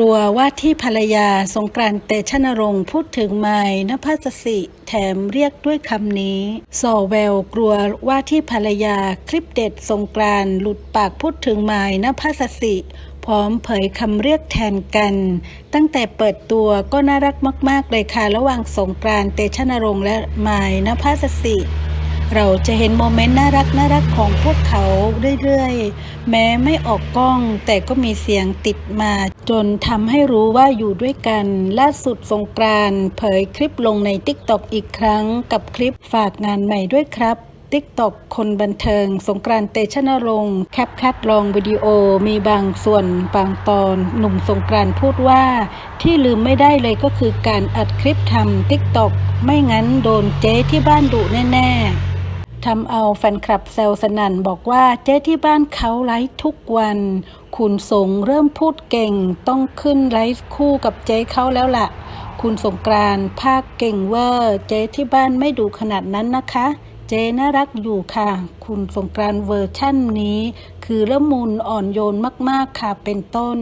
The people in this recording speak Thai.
ลัวว่าที่ภรรยาสงกรานต์เตชะนรงค์พูดถึงไม้นภัสสิ แถมเรียกด้วยคำนี้สอแววกลัวว่าที่ภรรยาคลิปเด็ดสงกรานต์หลุดปากพูดถึงไม้นภัสสิ พร้อมเผยคำเรียกแทนกัน ตั้งแต่เปิดตัวก็น่ารักมาก ๆ เลยค่ะ ระหว่างสงกรานต์เตชะนรงค์และไม้นภัสสิ เราจะเห็นโมเมนต์น่ารักน่ารักของพวกเขาเรื่อยๆ แม้ไม่ออกกล้อง แต่ก็มีเสียงติดมา จนทำให้รู้ว่าอยู่ด้วยกัน ล่าสุดสงกรานเผยคลิปลงใน t ิ k t o k อีกครั้ง กับคลิปฝากงานใหม่ด้วยครับ t ิ k t o k คนบันเทิง สงกรานเตชะนรงค์แคปคัดลองวิดีโอมีบางส่วนบางตอน หนุ่มสงกรานพูดว่า ที่ลืมไม่ได้เลยก็คือการอัดคลิปทำ t ิ k t o k ไม่งั้นโดนเจ๊ที่บ้านดุแน่ ๆ ทำเอาแฟนคลับแซวสนั่นบอกว่าเจ๊ที่บ้านเขาไลฟ์ทุกวัน คุณสงเริ่มพูดเก่ง ต้องขึ้นไลฟ์คู่กับเจ๊เขาแล้วล่ะ คุณสงกรานภาคเก่งเวอร์เจ๊ที่บ้านไม่ดูขนาดนั้นนะคะ เจ๊น่ารักอยู่ค่ะ คุณสงกรานเวอร์ชั่นนี้ คือละมุนอ่อนโยนมากๆค่ะเป็นต้น